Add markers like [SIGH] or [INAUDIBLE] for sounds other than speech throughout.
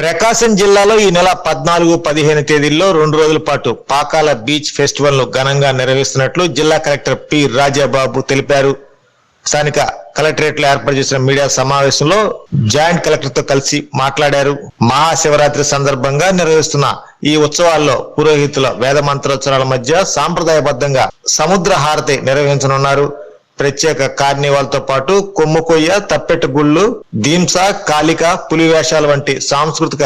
ప్రకాశం జిల్లాలో ఈ నెల పద్నాలుగు పదిహేను తేదీల్లో రెండు రోజుల పాటు పాకాల బీచ్ ఫెస్టివల్ను ఘనంగా నిర్వహిస్తున్నట్లు జిల్లా కలెక్టర్ పి రాజాబాబు తెలిపారు. స్థానిక కలెక్టరేట్లో ఏర్పాటు చేసిన మీడియా సమావేశంలో జాయింట్ కలెక్టర్తో కలిసి మాట్లాడారు. మహాశివరాత్రి సందర్భంగా నిర్వహిస్తున్న ఈ ఉత్సవాల్లో పురోహితుల వేద మంత్రోత్సవాల మధ్య సాంప్రదాయబద్ధంగా సముద్ర హారతి నిర్వహించనున్నారు. ప్రత్యేక కార్నివాల్తో పాటు కొమ్ముకొయ్య తప్పెట్టు గుళ్ళు దీంస కాళిక పులివేషాలు వంటి సాంస్కృతిక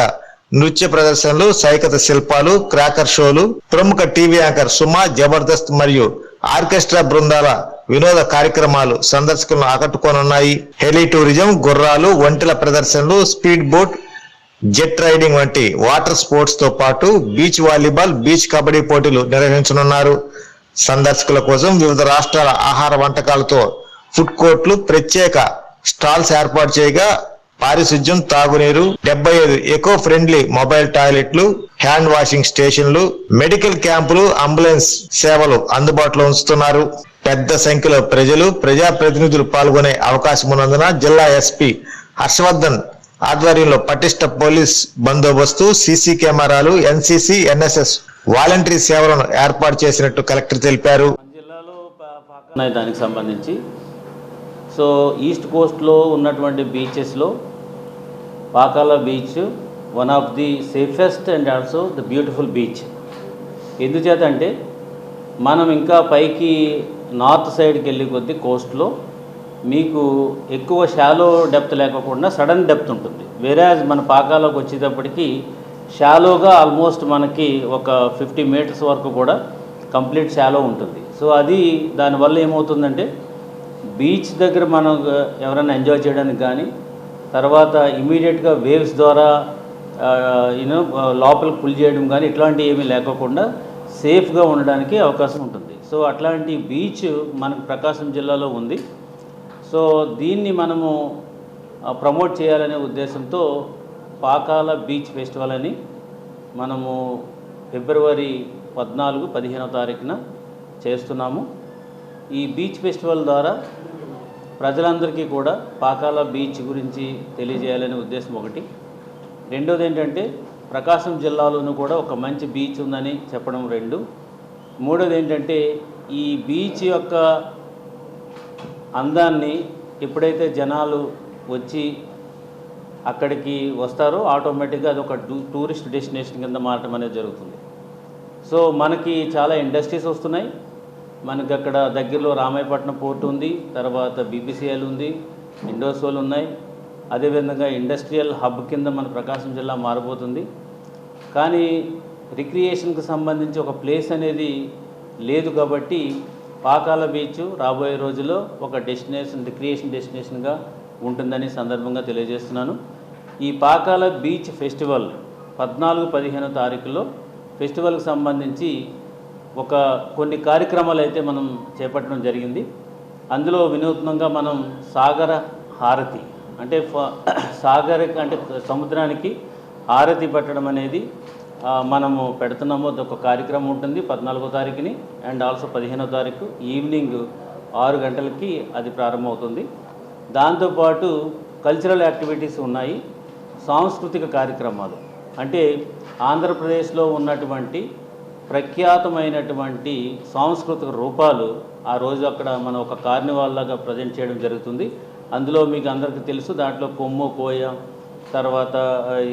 నృత్య ప్రదర్శనలు సైకత శిల్పాలు క్రాకర్ షోలు ప్రముఖ టీవీ యాంకర్ సుమా జబర్దస్త్ మరియు ఆర్కెస్ట్రా బృందాల వినోద కార్యక్రమాలు సందర్శకులను ఆకట్టుకోనున్నాయి. హెలి టూరిజం గుర్రాలు ఒంటెల ప్రదర్శనలు స్పీడ్ బోట్ జెట్ రైడింగ్ వంటి వాటర్ స్పోర్ట్స్తో పాటు బీచ్ వాలీబాల్ బీచ్ కబడ్డీ పోటీలు నిర్వహించనున్నారు. సందర్శకుల కోసం వివిధ రాష్ట్రాల ఆహార వంటకాలతో ఫుడ్ కోర్ట్లు ప్రత్యేక స్టాల్స్ ఏర్పాటు చేయగా పారిశుధ్యం తాగునీరు డెబ్బై ఐదు ఎకో ఫ్రెండ్లీ మొబైల్ టాయిలెట్లు హ్యాండ్ వాషింగ్ స్టేషన్లు మెడికల్ క్యాంపులు అంబులెన్స్ సేవలు అందుబాటులో ఉంచుతున్నారు. పెద్ద సంఖ్యలో ప్రజలు ప్రజాప్రతినిధులు పాల్గొనే అవకాశం ఉన్నందున జిల్లా ఎస్పీ హర్షవర్ధన్ ఆధ్వర్యంలో పటిష్ట పోలీస్ బందోబస్తు సీసీ కెమెరాలు ఎన్సీసీ ఎన్ఎస్ఎస్ వాలంటరీ సేవలను ఏర్పాటు చేసినట్టు కలెక్టర్ తెలిపారు. మన జిల్లాలో పా- దానికి సంబంధించి. సో ఈస్ట్ కోస్ట్లో ఉన్నటువంటి బీచెస్లో Pakala beach one of the safest and also the beautiful beach. ఎందుచేత అంటే మనం ఇంకా పైకి నార్త్ సైడ్కి వెళ్ళి కొద్దీ కోస్ట్లో మీకు ఎక్కువ షాలో డెప్త్ లేకపోకుండా సడన్ డెప్త్ ఉంటుంది. వేరే మన పాకాలోకి వచ్చేటప్పటికి షాలోగా ఆల్మోస్ట్ మనకి ఒక ఫిఫ్టీ మీటర్స్ వరకు కూడా కంప్లీట్ షాలో ఉంటుంది. సో అది దానివల్ల ఏమవుతుందంటే బీచ్ దగ్గర మనం ఎవరైనా ఎంజాయ్ చేయడానికి కానీ తర్వాత ఇమీడియట్గా వేవ్స్ ద్వారా యూనో లోపలికి పుల్ చేయడం కానీ ఇట్లాంటివి ఏమీ లేకోకుండా సేఫ్గా ఉండడానికి అవకాశం ఉంటుంది. సో అట్లాంటి బీచ్ మనకు ప్రకాశం జిల్లాలో ఉంది. సో దీన్ని మనము ప్రమోట్ చేయాలనే ఉద్దేశంతో పాకాల బీచ్ ఫెస్టివల్ అని మనము ఫిబ్రవరి పద్నాలుగు పదిహేనవ తారీఖున చేస్తున్నాము. ఈ బీచ్ ఫెస్టివల్ ద్వారా ప్రజలందరికీ కూడా పాకాల బీచ్ గురించి తెలియజేయాలనే ఉద్దేశం ఒకటి. రెండోది ఏంటంటే ప్రకాశం జిల్లాలోనూ కూడా ఒక మంచి బీచ్ ఉందని చెప్పడం రెండు. మూడోది ఏంటంటే ఈ బీచ్ యొక్క అందాన్ని ఎప్పుడైతే జనాలు వచ్చి అక్కడికి వస్తారో ఆటోమేటిక్గా అది ఒక టూ టూరిస్ట్ డెస్టినేషన్ కింద మారటం అనేది జరుగుతుంది. సో మనకి చాలా ఇండస్ట్రీస్ వస్తున్నాయి. మనకి అక్కడ దగ్గరలో రామాయపట్నం పోర్ట్ ఉంది తర్వాత బీబీసీఎల్ ఉంది ఇండోసోల్ ఉన్నాయి. అదేవిధంగా ఇండస్ట్రియల్ హబ్ కింద మన ప్రకాశం జిల్లా మారబోతుంది కానీ రిక్రియేషన్కి సంబంధించి ఒక ప్లేస్ అనేది లేదు కాబట్టి పాకాల బీచ్ రాబోయే రోజుల్లో ఒక డెస్టినేషన్ రిక్రియేషన్ డెస్టినేషన్గా ఉంటుందని సందర్భంగా తెలియజేస్తున్నాను. ఈ పాకాల బీచ్ ఫెస్టివల్ పద్నాలుగు పదిహేనో తారీఖులో ఫెస్టివల్కి సంబంధించి ఒక కొన్ని కార్యక్రమాలు అయితే మనం చేపట్టడం జరిగింది. అందులో వినూత్నంగా మనం సాగర హారతి అంటే ఫ- [CLEARS THROAT] సాగర అంటే సముద్రానికి హారతి పెట్టడం అనేది మనము పెడుతున్నాము. ఒక కార్యక్రమం ఉంటుంది పద్నాలుగో తారీఖుని. అండ్ ఆల్సో పదిహేనో తారీఖు ఈవినింగ్ ఆరు గంటలకి అది ప్రారంభమవుతుంది. దాంతోపాటు కల్చరల్ యాక్టివిటీస్ ఉన్నాయి సాంస్కృతిక కార్యక్రమాలు. అంటే ఆంధ్రప్రదేశ్లో ఉన్నటువంటి ప్రఖ్యాతమైనటువంటి సాంస్కృతిక రూపాలు ఆ రోజు అక్కడ మనం ఒక కార్నివాల్ లాగా ప్రజెంట్ చేయడం జరుగుతుంది. అందులో మీకు అందరికీ తెలుసు దాంట్లో కొమ్ము కోయ తర్వాత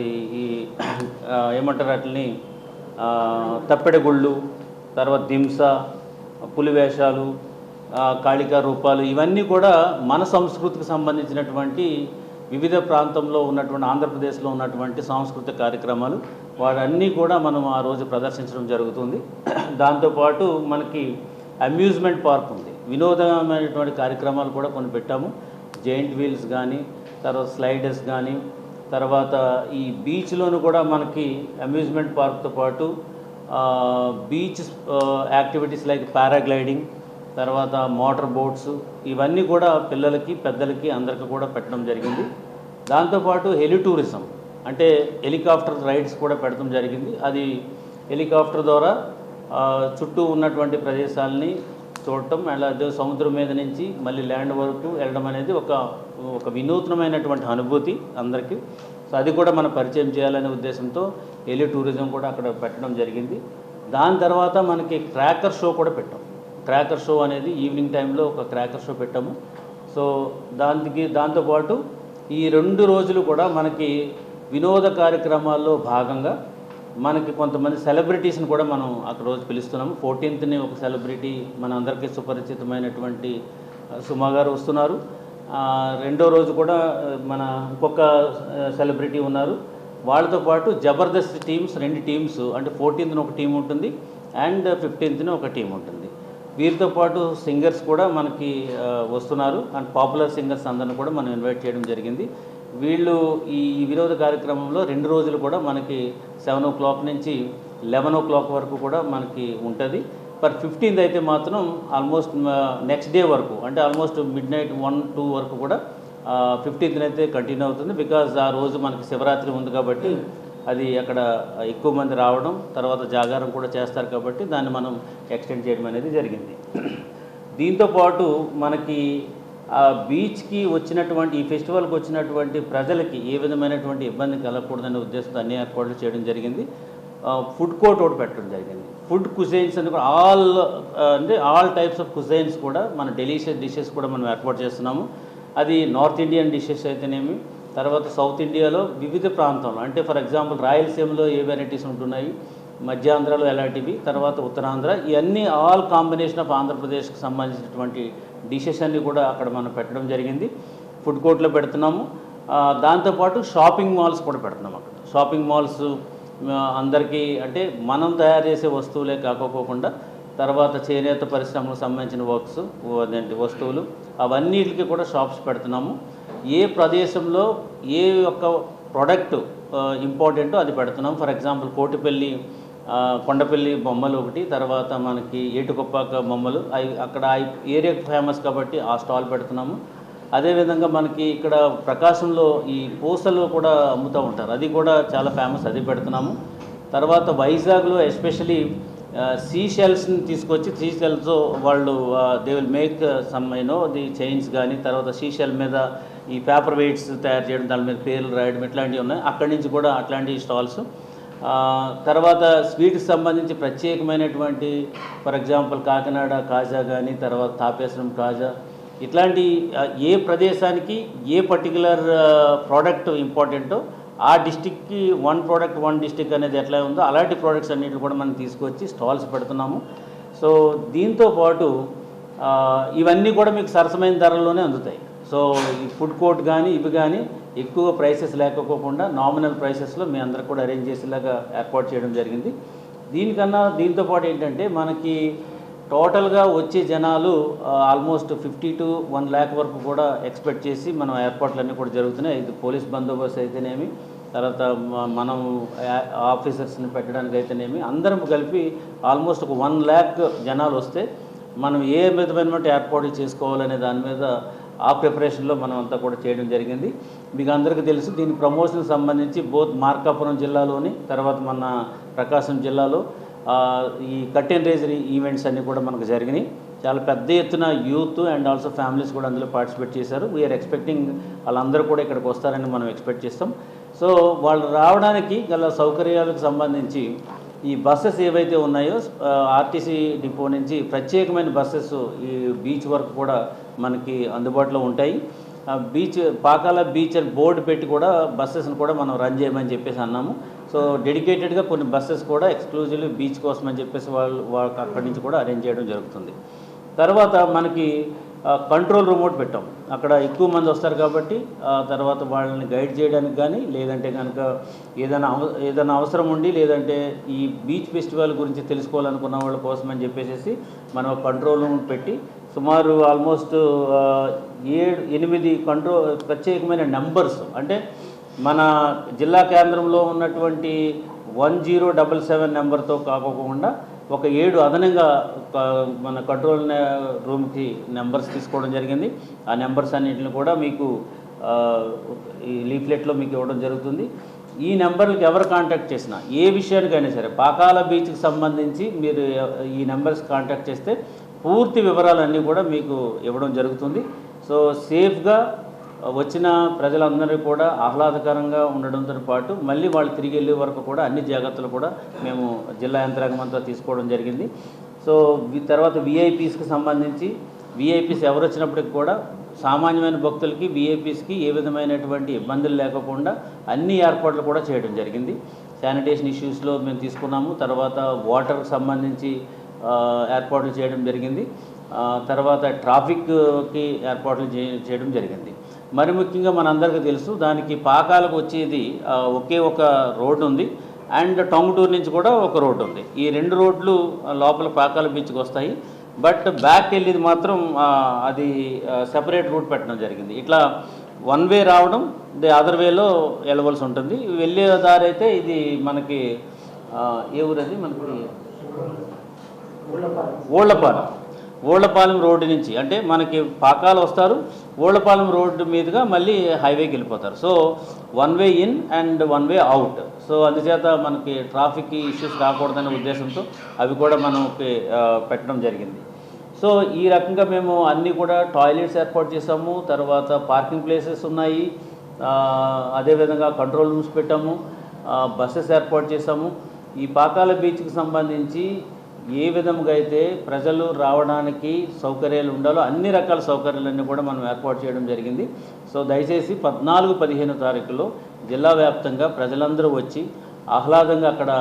ఈ ఈ, ఏమంటారు వాటిని? తప్పెడగుళ్ళు తర్వాత దింస పులివేషాలు కాళికా రూపాలు ఇవన్నీ కూడా మన సంస్కృతికి సంబంధించినటువంటి వివిధ ప్రాంతంలో ఉన్నటువంటి ఆంధ్రప్రదేశ్లో ఉన్నటువంటి సాంస్కృతిక కార్యక్రమాలు వాటన్నీ కూడా మనం ఆ రోజు ప్రదర్శించడం జరుగుతుంది. దాంతోపాటు మనకి అమ్యూజ్మెంట్ పార్క్ ఉంది. వినోదమైనటువంటి కార్యక్రమాలు కూడా కొన్ని పెట్టాము. జైంట్ వీల్స్ కానీ తర్వాత స్లైడర్స్ కానీ తర్వాత ఈ బీచ్లోను కూడా మనకి అమ్యూజ్మెంట్ పార్క్తో పాటు బీచ్ యాక్టివిటీస్ లైక్ పారాగ్లైడింగ్ తర్వాత మోటార్ బోట్స్ ఇవన్నీ కూడా పిల్లలకి పెద్దలకి అందరికీ కూడా పెట్టడం జరిగింది. దాంతోపాటు హెలి టూరిజం అంటే హెలికాప్టర్ రైడ్స్ కూడా పెట్టడం జరిగింది. అది హెలికాప్టర్ ద్వారా చుట్టూ ఉన్నటువంటి ప్రదేశాలని చూడటం అలాగే సముద్రం మీద నుంచి మళ్ళీ ల్యాండ్ వరకు వెళ్ళడం అనేది ఒక ఒక వినూత్నమైనటువంటి అనుభూతి అందరికీ. సో అది కూడా మనం పరిచయం చేయాలనే ఉద్దేశంతో హెలి టూరిజం కూడా అక్కడ పెట్టడం జరిగింది. దాని తర్వాత మనకి క్రాకర్ షో కూడా పెట్టాం. క్రాకర్ షో అనేది ఈవినింగ్ టైంలో ఒక క్రాకర్ షో పెట్టాము. సో దానికి దాంతోపాటు ఈ రెండు రోజులు కూడా మనకి వినోద కార్యక్రమాల్లో భాగంగా మనకి కొంతమంది సెలబ్రిటీస్ని కూడా మనం అక్కడ రోజు పిలుస్తున్నాము. ఫోర్టీన్త్ని ఒక సెలబ్రిటీ మన అందరికీ సుపరిచితమైనటువంటి సుమా గారు వస్తున్నారు. రెండో రోజు కూడా మన ఇంకొక సెలబ్రిటీ ఉన్నారు. వాళ్ళతో పాటు జబర్దస్త్ టీమ్స్ రెండు టీమ్స్ అంటే ఫోర్టీన్త్న ఒక టీం ఉంటుంది అండ్ ఫిఫ్టీన్త్న ఒక టీం ఉంటుంది. వీరితో పాటు సింగర్స్ కూడా మనకి వస్తున్నారు. అండ్ పాపులర్ సింగర్స్ అందరిని కూడా మనం ఇన్వైట్ చేయడం జరిగింది. వీళ్ళు ఈ ఈ వినోద కార్యక్రమంలో రెండు రోజులు కూడా మనకి సెవెన్ ఓ క్లాక్ నుంచి లెవెన్ ఓ క్లాక్ వరకు కూడా మనకి ఉంటుంది. పర్ ఫిఫ్టీన్త్ అయితే మాత్రం ఆల్మోస్ట్ నెక్స్ట్ డే వరకు అంటే almost midnight one two వరకు కూడా ఫిఫ్టీన్త్ అయితే కంటిన్యూ అవుతుంది. బికాజ్ ఆ రోజు మనకి శివరాత్రి ఉంది కాబట్టి అది అక్కడ ఎక్కువ మంది రావడం తర్వాత జాగారం కూడా చేస్తారు కాబట్టి దాన్ని మనం ఎక్స్టెండ్ చేయడం అనేది జరిగింది. దీంతో పాటు మనకి ఆ బీచ్కి వచ్చినటువంటి ఈ ఫెస్టివల్కి వచ్చినటువంటి ప్రజలకి ఏ విధమైనటువంటి ఇబ్బంది కలగకూడదనే ఉద్దేశంతో అన్ని ఏర్పాట్లు చేయడం జరిగింది. ఫుడ్ కోర్ట్ ఒకటి పెట్టడం జరిగింది. ఫుడ్ కుజైన్స్ అని కూడా ఆల్ అంటే ఆల్ టైప్స్ ఆఫ్ కుజైన్స్ కూడా మన డెలీషియస్ డిషెస్ కూడా మనం ఏర్పాటు చేస్తున్నాము. అది నార్త్ ఇండియన్ డిషెస్ అయితేనేమి తర్వాత సౌత్ ఇండియాలో వివిధ ప్రాంతంలో అంటే ఫర్ ఎగ్జాంపుల్ రాయలసీమలో ఏ వెరైటీస్ ఉంటున్నాయి మధ్యాంధ్రలో ఎలాంటివి తర్వాత ఉత్తరాంధ్ర ఇవన్నీ ఆల్ కాంబినేషన్ ఆఫ్ ఆంధ్రప్రదేశ్కి సంబంధించినటువంటి డిషెస్ అన్నీ కూడా అక్కడ మనం పెట్టడం జరిగింది. ఫుడ్ కోర్ట్లో పెడుతున్నాము. దాంతోపాటు షాపింగ్ మాల్స్ కూడా పెడుతున్నాం అక్కడ. షాపింగ్ మాల్స్ అందరికీ అంటే మనం తయారు చేసే వస్తువులే కాకపోకుండా తర్వాత చేనేత పరిశ్రమలకు సంబంధించిన వర్క్స్ అదేంటి వస్తువులు అవన్నిటికి కూడా షాప్స్ పెడుతున్నాము. ఏ ప్రదేశంలో ఏ యొక్క ప్రోడక్ట్ ఇంపార్టెంటో అది పెడుతున్నాం. ఫర్ ఎగ్జాంపుల్ కోటిపల్లి కొండపల్లి బొమ్మలు ఒకటి తర్వాత మనకి ఏటుకొప్పాక బొమ్మలు అవి అక్కడ ఏరియాకు ఫేమస్ కాబట్టి ఆ స్టాల్ పెడుతున్నాము. అదేవిధంగా మనకి ఇక్కడ ప్రకాశంలో ఈ పూసలు కూడా అమ్ముతూ ఉంటారు. అది కూడా చాలా ఫేమస్ అది పెడుతున్నాము. తర్వాత వైజాగ్లో ఎస్పెషలీ సీ షెల్స్ని తీసుకొచ్చి సీ షెల్స్ వాళ్ళు they will make some you know the chains కానీ తర్వాత సీ షెల్ మీద ఈ పేపర్ వెయిట్స్ తయారు చేయడం దాని మీద పేర్లు రాయడం ఇట్లాంటివి ఉన్నాయి. అక్కడి నుంచి కూడా అట్లాంటి స్టాల్స్. తర్వాత స్వీట్కి సంబంధించి ప్రత్యేకమైనటువంటి ఫర్ ఎగ్జాంపుల్ కాకినాడ కాజా కానీ తర్వాత తాపేశ్వరం కాజా ఇట్లాంటి ఏ ప్రదేశానికి ఏ పర్టికులర్ ప్రోడక్ట్ ఇంపార్టెంటో ఆ డిస్టిక్కి వన్ ప్రోడక్ట్ వన్ డిస్టిక్ అనేది ఎట్లా ఉందో అలాంటి ప్రోడక్ట్స్ అన్నింటిని కూడా మనం తీసుకొచ్చి స్టాల్స్ పెడుతున్నాము. సో దీంతో పాటు ఇవన్నీ కూడా మీకు సరసమైన ధరల్లోనే అందుతాయి. సో ఈ ఫుడ్ కోర్ట్ కానీ ఇవి కానీ ఎక్కువ ప్రైసెస్ లేకపోకుండా నామినల్ ప్రైసెస్లో మీ అందరికి కూడా అరేంజ్ చేసేలాగా ఏర్పాటు చేయడం జరిగింది. దీనికన్నా దీంతో పాటు ఏంటంటే మనకి టోటల్గా వచ్చే జనాలు almost fifty to one lakh వరకు కూడా ఎక్స్పెక్ట్ చేసి మనం ఏర్పాట్లన్నీ కూడా జరుగుతున్నాయి. ఇది పోలీస్ బందోబస్తు అయితేనేమి తర్వాత మనం ఆఫీసర్స్ని పెట్టడానికి అయితేనేమి అందరం కలిపి ఆల్మోస్ట్ ఒక వన్ ల్యాక్ జనాలు వస్తే మనం ఏ విధమైనటువంటి ఏర్పాట్లు చేసుకోవాలనే దాని మీద ఆ ప్రిపరేషన్లో మనం అంతా కూడా చేయడం జరిగింది. మీకు అందరికీ తెలుసు దీని ప్రమోషన్ సంబంధించి బోత్ మార్కాపురం జిల్లాలోని తర్వాత మన ప్రకాశం జిల్లాలో ఈ కట్టెన్ రేజరీ ఈవెంట్స్ అన్నీ కూడా మనకు జరిగినాయి. చాలా పెద్ద ఎత్తున యూత్ అండ్ ఆల్సో ఫ్యామిలీస్ కూడా అందులో పార్టిసిపేట్ చేశారు. వీఆర్ ఎక్స్పెక్టింగ్ వాళ్ళందరూ కూడా ఇక్కడికి వస్తారని మనం ఎక్స్పెక్ట్ చేస్తాం. సో వాళ్ళు రావడానికి గల సౌకర్యాలకు సంబంధించి ఈ బస్సెస్ ఏవైతే ఉన్నాయో ఆర్టీసీ డిపో నుంచి ప్రత్యేకమైన బస్సెస్ ఈ బీచ్ వరకు కూడా మనకి అందుబాటులో ఉంటాయి. ఆ, బీచ్ పాకాల బీచ్ అని బోర్డు పెట్టి కూడా బస్సెస్ని కూడా మనం రన్ చేయమని చెప్పేసి అన్నాము. సో డెడికేటెడ్గా కొన్ని బస్సెస్ కూడా ఎక్స్క్లూజివ్లీ బీచ్ కోసం అని చెప్పేసి వాళ్ళు వాళ్ళకి అక్కడి నుంచి కూడా అరేంజ్ చేయడం జరుగుతుంది. తర్వాత మనకి కంట్రోల్ రూమ్ ఒకటి పెట్టాం. అక్కడ ఎక్కువ మంది వస్తారు కాబట్టి ఆ తర్వాత వాళ్ళని గైడ్ చేయడానికి కానీ లేదంటే కనుక ఏదైనా అవ ఏదైనా అవసరం ఉండి లేదంటే ఈ బీచ్ ఫెస్టివల్ గురించి తెలుసుకోవాలనుకున్న వాళ్ళ కోసం అని చెప్పేసి మనం కంట్రోల్ రూమ్ పెట్టి సుమారు ఆల్మోస్ట్ ఏడు ఎనిమిది కంట్రోల్ ప్రత్యేకమైన నెంబర్స్ అంటే మన జిల్లా కేంద్రంలో ఉన్నటువంటి వన్ జీరో డబల్ సెవెన్ నెంబర్తో కాకోకుండా ఒక ఏడు అదనంగా మన కంట్రోల్ రూమ్కి నెంబర్స్ తీసుకోవడం జరిగింది. ఆ నెంబర్స్ అన్నింటిని కూడా మీకు ఈ లీఫ్లెట్లో మీకు ఇవ్వడం జరుగుతుంది. ఈ నెంబర్లకు ఎవరు కాంటాక్ట్ చేసినా ఏ విషయానికైనా సరే పాకాల బీచ్కి సంబంధించి మీరు ఈ నెంబర్స్ కాంటాక్ట్ చేస్తే పూర్తి వివరాలన్నీ కూడా మీకు ఇవ్వడం జరుగుతుంది. సో సేఫ్గా వచ్చిన ప్రజలందరూ కూడా ఆహ్లాదకరంగా ఉండడంతో పాటు మళ్ళీ వాళ్ళు తిరిగి వెళ్ళే వరకు కూడా అన్ని జాగ్రత్తలు కూడా మేము జిల్లా యంత్రాంగం అంతా తీసుకోవడం జరిగింది. సో తర్వాత విఐపీస్కి సంబంధించి విఐపీస్ ఎవరు వచ్చినప్పటికి కూడా సామాన్యమైన భక్తులకి విఐపీస్కి ఏ విధమైనటువంటి ఇబ్బందులు లేకుండా అన్ని ఏర్పాట్లు కూడా చేయడం జరిగింది. శానిటేషన్ ఇష్యూస్లో మేము తీసుకున్నాము. తర్వాత వాటర్కి సంబంధించి ఏర్పాట్లు చేయడం జరిగింది. తర్వాత ట్రాఫిక్కి ఏర్పాట్లు చేయడం జరిగింది. మరి ముఖ్యంగా మనందరికీ తెలుసు దానికి పాకాలకు వచ్చేది ఒకే ఒక రోడ్డు ఉంది. అండ్ టొంగటూరు నుంచి కూడా ఒక రోడ్డు ఉంది. ఈ రెండు రోడ్లు లోపల పాకాల బీచ్కి వస్తాయి. బట్ బ్యాక్ వెళ్ళేది మాత్రం అది సెపరేట్ రూట్ పెట్టడం జరిగింది. ఇట్లా వన్ వే రావడం ది అదర్ వేలో వెళ్ళవలసి ఉంటుంది. వెళ్ళే దారి అయితే ఇది మనకి ఏ ఊరు అది? మనకి ఓళ్ళపాలెం ఓళ్ళపాలెం రోడ్డు నుంచి అంటే మనకి పాకాలు వస్తారు ఓళ్ళపాలెం రోడ్డు మీదుగా మళ్ళీ హైవేకి వెళ్ళిపోతారు. So one way in and one way out. So అందుచేత మనకి ట్రాఫిక్ ఇష్యూస్ రాకూడదనే ఉద్దేశంతో అవి కూడా మనకి పెట్టడం జరిగింది. సో ఈ రకంగా మేము అన్నీ కూడా టాయిలెట్స్ ఏర్పాటు చేసాము తర్వాత పార్కింగ్ ప్లేసెస్ ఉన్నాయి అదేవిధంగా కంట్రోల్ రూమ్స్ పెట్టాము బస్సెస్ ఏర్పాటు చేసాము ఈ పాకాల బీచ్కి సంబంధించి ఏ విధంగా అయితే ప్రజలు రావడానికి సౌకర్యాలు ఉండాలో అన్ని రకాల సౌకర్యాలన్నీ కూడా మనం ఏర్పాటు చేయడం జరిగింది. సో దయచేసి పద్నాలుగు పదిహేను తారీఖులో జిల్లా వ్యాప్తంగా ప్రజలందరూ వచ్చి ఆహ్లాదంగా అక్కడ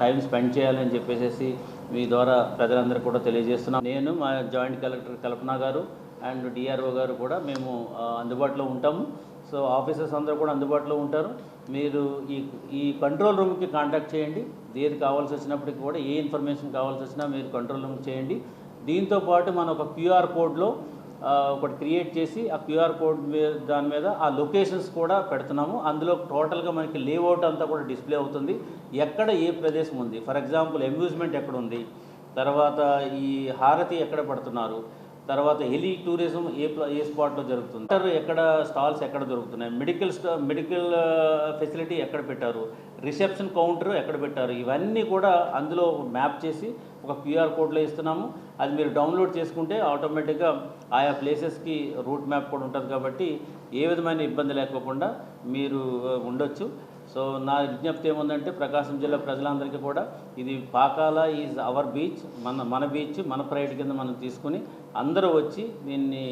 టైం స్పెండ్ చేయాలని చెప్పేసి మీ ద్వారా ప్రజలందరూ కూడా తెలియజేస్తున్నాం. నేను మా జాయింట్ కలెక్టర్ కల్పన గారు అండ్ డిఆర్ఓ గారు కూడా మేము అందుబాటులో ఉంటాము. సో ఆఫీసర్స్ అందరూ కూడా అందుబాటులో ఉంటారు. మీరు ఈ ఈ కంట్రోల్ రూమ్కి కాంటాక్ట్ చేయండి. ఏది కావాల్సి వచ్చినప్పటికి కూడా ఏ ఇన్ఫర్మేషన్ కావాల్సి వచ్చినా మీరు కంట్రోల్ రూమ్ చేయండి. దీంతో పాటు మనం ఒక క్యూఆర్ కోడ్లో ఒకటి క్రియేట్ చేసి ఆ క్యూఆర్ కోడ్ మీద దాని మీద ఆ లొకేషన్స్ కూడా పెడుతున్నాము. అందులో టోటల్గా మనకి లేఅవుట్ అంతా కూడా డిస్ప్లే అవుతుంది. ఎక్కడ ఏ ప్రదేశం ఉంది? ఫర్ ఎగ్జాంపుల్ అమ్యూజ్మెంట్ ఎక్కడ ఉంది? తర్వాత ఈ హారతి ఎక్కడ పడుతున్నారు? తర్వాత హెలి టూరిజం ఏ ఏ స్పాట్లో జరుగుతుంది? అంటారు ఎక్కడ స్టాల్స్ ఎక్కడ దొరుకుతున్నాయి? మెడికల్ స్టా మెడికల్ ఫెసిలిటీ ఎక్కడ పెట్టారు? రిసెప్షన్ కౌంటర్ ఎక్కడ పెట్టారు? ఇవన్నీ కూడా అందులో మ్యాప్ చేసి ఒక క్యూఆర్ కోడ్లో ఇస్తున్నాము. అది మీరు డౌన్లోడ్ చేసుకుంటే ఆటోమేటిక్గా ఆయా ప్లేసెస్కి రూట్ మ్యాప్ కూడా ఉంటుంది కాబట్టి ఏ విధమైన ఇబ్బంది లేకోకుండా మీరు ఉండొచ్చు. సో నా విజ్ఞప్తి ఏముందంటే ప్రకాశం జిల్లా ప్రజలందరికీ కూడా ఇది పాకాల ఈజ్ అవర్ బీచ్ మన మన బీచ్ మన ప్రైడ్ కింద మనం తీసుకుని అందరూ వచ్చి దీన్ని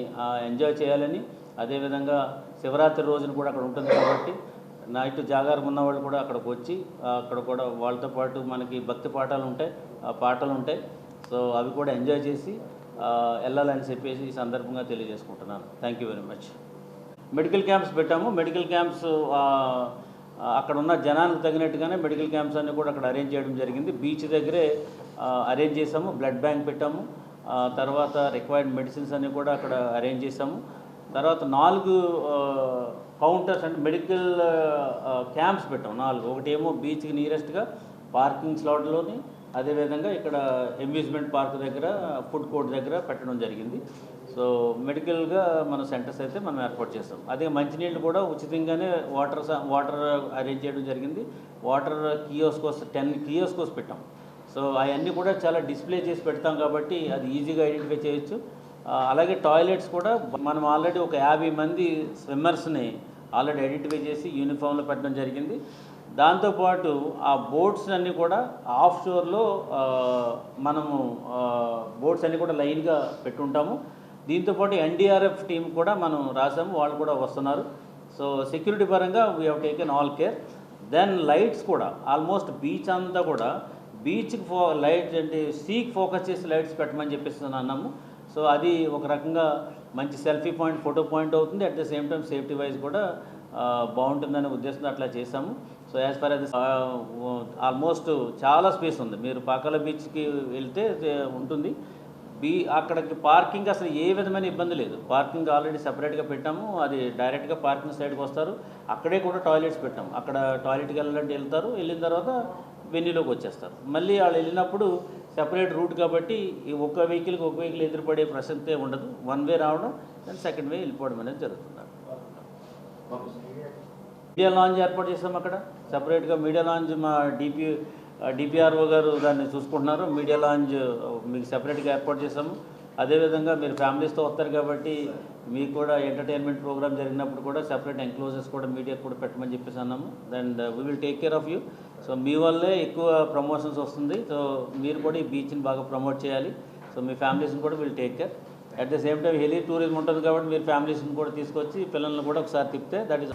ఎంజాయ్ చేయాలని. అదేవిధంగా శివరాత్రి రోజున కూడా అక్కడ ఉంటుంది కాబట్టి నైట్ జాగారం ఉన్న వాళ్ళు కూడా అక్కడికి వచ్చి అక్కడ కూడా వాళ్ళతో పాటు మనకి భక్తి పాఠాలు ఉంటాయి ఆ పాటలు ఉంటాయి. సో అవి కూడా ఎంజాయ్ చేసి వెళ్ళాలని చెప్పేసి ఈ సందర్భంగా తెలియజేసుకుంటున్నాను. Thank you very much medical camps పెట్టాము. మెడికల్ క్యాంప్స్ అక్కడ ఉన్న జనానికి తగినట్టుగానే మెడికల్ క్యాంప్స్ అన్ని కూడా అక్కడ అరేంజ్ చేయడం జరిగింది. బీచ్ దగ్గరే అరేంజ్ చేసాము బ్లడ్ బ్యాంక్ పెట్టాము. తర్వాత రిక్వైర్డ్ మెడిసిన్స్ అన్నీ కూడా అక్కడ అరేంజ్ చేసాము తర్వాత నాలుగు కౌంటర్స్ అంటే మెడికల్ క్యాంప్స్ పెట్టాము. నాలుగు. ఒకటేమో బీచ్కి నియరెస్ట్గా పార్కింగ్ స్లాట్లోని అదేవిధంగా ఇక్కడ అమ్యూజ్మెంట్ పార్క్ దగ్గర ఫుడ్ కోర్ట్ దగ్గర పెట్టడం జరిగింది. సో మెడికల్గా మన సెంటర్స్ అయితే మనం ఏర్పాటు చేస్తాం. అదే మంచినీళ్ళు కూడా ఉచితంగానే వాటర్ వాటర్ అరేంజ్ చేయడం జరిగింది. వాటర్ కియోస్కోస్ టెన్ కియోస్కోస్ పెట్టాం. సో అవన్నీ కూడా చాలా డిస్ప్లే చేసి పెడతాం కాబట్టి అది ఈజీగా ఐడెంటిఫై చేయొచ్చు. అలాగే టాయిలెట్స్ కూడా మనం ఆల్రెడీ ఒక యాభై మంది స్విమ్మర్స్ని ఆల్రెడీ ఐడెంటిఫై చేసి యూనిఫామ్లో పెట్టడం జరిగింది. దాంతోపాటు ఆ బోట్స్ అన్నీ కూడా ఆఫ్ షోర్లో మనము బోట్స్ అన్నీ కూడా లైన్గా పెట్టుంటాము. దీంతోపాటు ఎన్డీఆర్ఎఫ్ టీం కూడా మనం రాసాము వాళ్ళు కూడా వస్తున్నారు. సో సెక్యూరిటీ పరంగా we have taken all care then lights కూడా ఆల్మోస్ట్ బీచ్ అంతా కూడా బీచ్కి ఫో లైట్ అంటే సీకి ఫోకస్ చేసి లైట్స్ పెట్టమని చెప్పేసి అన్నాము. సో అది ఒక రకంగా మంచి సెల్ఫీ పాయింట్ ఫోటో పాయింట్ అవుతుంది. At the same time safety wise కూడా బాగుంటుందనే ఉద్దేశంతో అట్లా చేసాము so as far as almost చాలా స్పేస్ ఉంది. మీరు పాకాల బీచ్కి వెళ్తే ఉంటుంది. బీ అక్కడికి పార్కింగ్ అసలు ఏ విధమైన ఇబ్బంది లేదు. పార్కింగ్ ఆల్రెడీ సపరేట్గా పెట్టాము. అది డైరెక్ట్గా పార్కింగ్ సైడ్కి వస్తారు. అక్కడే కూడా టాయిలెట్స్ పెట్టాము. అక్కడ టాయిలెట్కి వెళ్ళాలంటే వెళ్తారు. వెళ్ళిన తర్వాత వెన్యూలోకి వచ్చేస్తారు. మళ్ళీ వాళ్ళు వెళ్ళినప్పుడు సెపరేట్ రూట్ కాబట్టి ఈ ఒక్క వెహికల్కి ఒక వెహికల్ ఎదురుపడే ప్రసక్తే ఉండదు. వన్ వే రావడం అండ్ సెకండ్ వే వెళ్ళిపోవడం అనేది జరుగుతుంది. మీడియా లాంజ్ ఏర్పాటు చేసాం అక్కడ. సపరేట్గా మీడియా లాంజ్ మా డిపి డిపిఆర్ఓ గారు దాన్ని చూసుకుంటున్నారు. మీడియా లాంజ్ మీకు సెపరేట్గా ఏర్పాటు చేసాము అదేవిధంగా మీరు ఫ్యామిలీస్తో వస్తారు కాబట్టి మీకు కూడా ఎంటర్టైన్మెంట్ ప్రోగ్రామ్ జరిగినప్పుడు కూడా సెపరేట్ ఎంక్లోజెస్ కూడా మీడియా కూడా పెట్టమని చెప్పేసి అన్నాము. And we will take care of you so మీ వల్లే ఎక్కువ ప్రమోషన్స్ వస్తుంది. సో మీరు కూడా ఈ బీచ్ని బాగా ప్రమోట్ చేయాలి. సో మీ ఫ్యామిలీస్ని కూడా will take care at the same time heli tourism ఉంటుంది కాబట్టి మీరు ఫ్యామిలీస్ని కూడా తీసుకొచ్చి పిల్లల్ని కూడా ఒకసారి తిప్పితే that is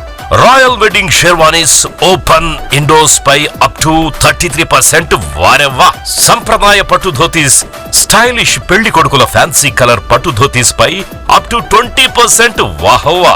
Royal wedding sherwanis open indos pi up to thirty three percent వారెవ్వా? సంప్రదాయ పట్టు ధోతీస్ స్టైలిష్ పెళ్ళి కొడుకుల ఫ్యాన్సీ కలర్ పట్టు ధోతీస్ పై అప్ టు ట్వంటీ పర్సెంట్ వాహవ్వా?